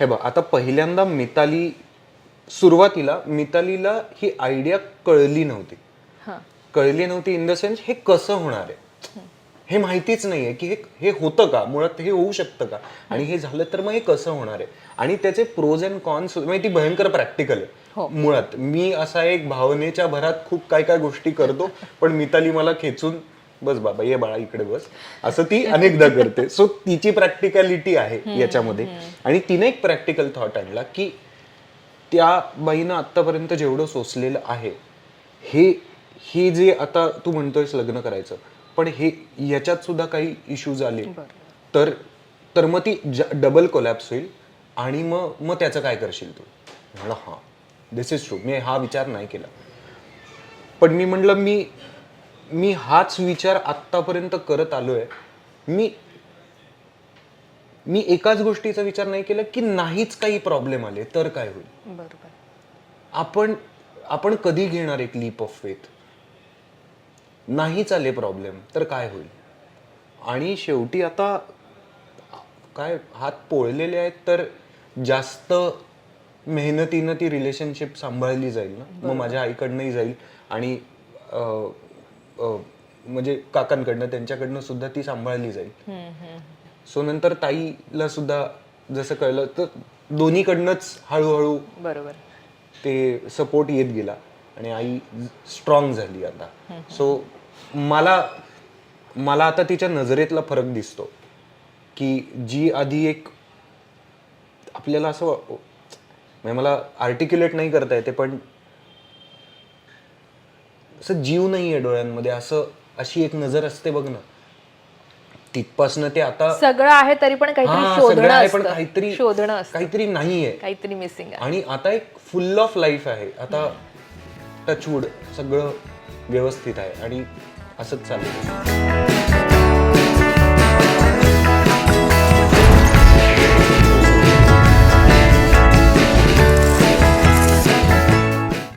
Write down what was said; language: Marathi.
हे बघ आता पहिल्यांदा मिताली सुरुवातीला मितालीला ही आयडिया कळली नव्हती. हां. कळली नव्हती इन द सेन्स हे कसं होणार आहे? हे माहितीच नाहीये की हे हे होतं का? मुळात हे होऊ शकतं का? आणि हे झालं तर मग हे कसं होणार आहे? आणि त्याचे प्रोज अँड कॉन्स म्हणजे ती भयंकर प्रॅक्टिकल आहे. मुळात मी असा एक भावनेच्या भरात खूप काय काय गोष्टी करतो पण मिताली मला खेचून बस बाबा ये बाळा इकडे बस. असं ती अनेकदा करते. सो तिची प्रॅक्टिकॅलिटी आहे याच्यामध्ये. आणि तिने एक प्रॅक्टिकल थॉट आणला की त्या बाईनं आतापर्यंत जेवढं सोसलेलं आहे हे हे जे आता तू म्हणतोयस लग्न करायचं पण हे याच्यात सुद्धा काही इश्यूज आले तर तर मग ती डबल कोलॅप्स होईल आणि मग मग त्याचं काय करशील तू? म्हणलं हां दिस इज ट्रू मी हा विचार नाही केला. पण मी म्हटलं मी मी हाच विचार आत्तापर्यंत करत आलोय. मी मी एकाच गोष्टीचा विचार नाही केला की नाहीच काही प्रॉब्लेम आले तर काय होईल? बरोबर. आपण आपण कधी घेणार एक लीप ऑफ फेथ नाहीच आले प्रॉब्लेम तर काय होईल? आणि शेवटी आता काय हात पोळलेले आहेत तर जास्त मेहनतीनं ती रिलेशनशिप सांभाळली जाईल ना? मग माझ्या आईकडनंही जाईल आणि म्हणजे काकांकडनं त्यांच्याकडनं सुद्धा ती सांभाळली जाईल. सो नंतर ताईला सुद्धा जसं कळलं तर दोन्हीकडनंच हळूहळू बरोबर. ते सपोर्ट येत गेला आणि आई स्ट्रॉंग झाली आता. सो मला मला आता तिच्या नजरेतला फरक दिसतो की जी आधी एक आपल्याला असं म्हणजे मला आर्टिक्युलेट नाही करता येते पण असं जीव नाही आहे डोळ्यांमध्ये असं अशी एक नजर असते बघ ना. तिथपासनं ते आता सगळं आहे तरी पण काहीतरी शोधणं आहे पण काहीतरी शोधणं काहीतरी नाहीये. काहीतरी मिसिंग आणि आता एक फुल ऑफ लाईफ आहे. आता टचवूड सगळं व्यवस्थित आहे. आणि असंच चालू